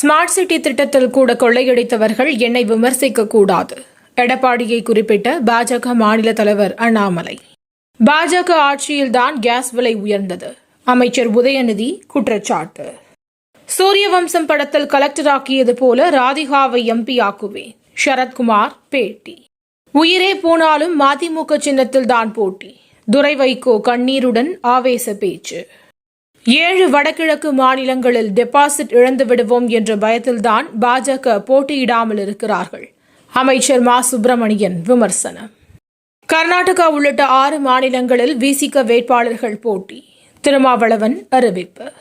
Smart city திட்டத்தில் கூட கொள்ளையடித்தவர்கள் என்னை விமர்சிக்க கூடாது எடப்பாடியை குறிப்பிட்ட பாஜக மாநில தலைவர் அண்ணாமலை. பாஜக ஆட்சியில்தான் கேஸ் விலை உயர்ந்தது. அமைச்சர் உதயநிதி குற்றச்சாட்டு. சூரியவம்சம் படத்தில் கலெக்டராக்கியது போல ராதிகாவை எம்பி ஆக்குவேன் சரத்குமார் பேட்டி. உயிரே போனாலும் மதிமுக சின்னத்தில் தான் போட்டி. துரை வைகோ கண்ணீருடன் ஆவேச பேச்சு. ஏழு வடகிழக்கு மாநிலங்களில் டெபாசிட் இழந்து விடுவோம் என்ற பயத்தில்தான் பாஜக போட்டியிடாமல் இருக்கிறார்கள். அமைச்சர் மா. சுப்பிரமணியன் விமர்சனம். கர்நாடகா உள்ளிட்ட ஆறு மாநிலங்களில் விசிக வேட்பாளர்கள் போட்டி. திருமாவளவன் அறிவிப்பு.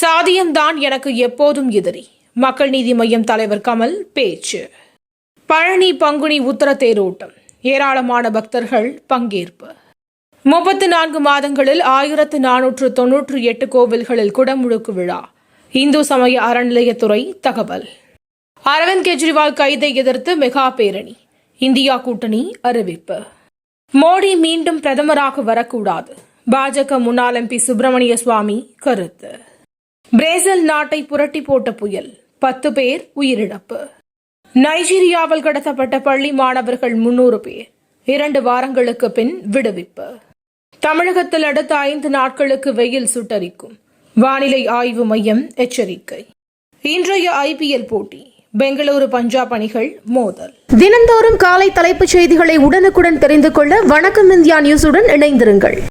சாதியம்தான் எனக்கு எப்போதும் எதிரி. மக்கள் நீதி மையம் தலைவர் கமல் பேச்சு. பழனி பங்குனி உத்தர தேரோட்டம். ஏராளமான பக்தர்கள் பங்கேற்பு. முப்பத்து நான்கு மாதங்களில் ஆயிரத்து நானூற்று தொன்னூற்று எட்டு கோவில்களில் குடமுழுக்கு விழா. இந்து சமய அறநிலையத்துறை தகவல். அரவிந்த் கெஜ்ரிவால் கைதை எதிர்த்து மெகா பேரணி. இந்தியா கூட்டணி அறிவிப்பு. மோடி மீண்டும் பிரதமராக வரக்கூடாது. பாஜக முன்னாள் எம்பி சுப்பிரமணிய சுவாமி கருத்து. பிரேசில் நாட்டை புரட்டி போட்ட புயல். பத்து பேர் உயிரிழப்பு. நைஜீரியாவில் கடத்தப்பட்ட பள்ளி மாணவர்கள் முன்னூறு பேர். இரண்டு வாரங்களுக்கு பின் விடுவிப்பு. தமிழகத்தில் அடுத்த ஐந்து நாட்களுக்கு வெயில் சுட்டரிக்கும். வானிலை ஆய்வு மையம் எச்சரிக்கை. இன்றைய ஐபிஎல் போட்டி பெங்களூரு பஞ்சாப் அணிகள் மோதல். தினந்தோறும் காலை தலைப்புச் செய்திகளை உடனுக்குடன் தெரிந்து கொள்ள வணக்கம் இந்தியா நியூஸுடன் இணைந்திருங்கள்.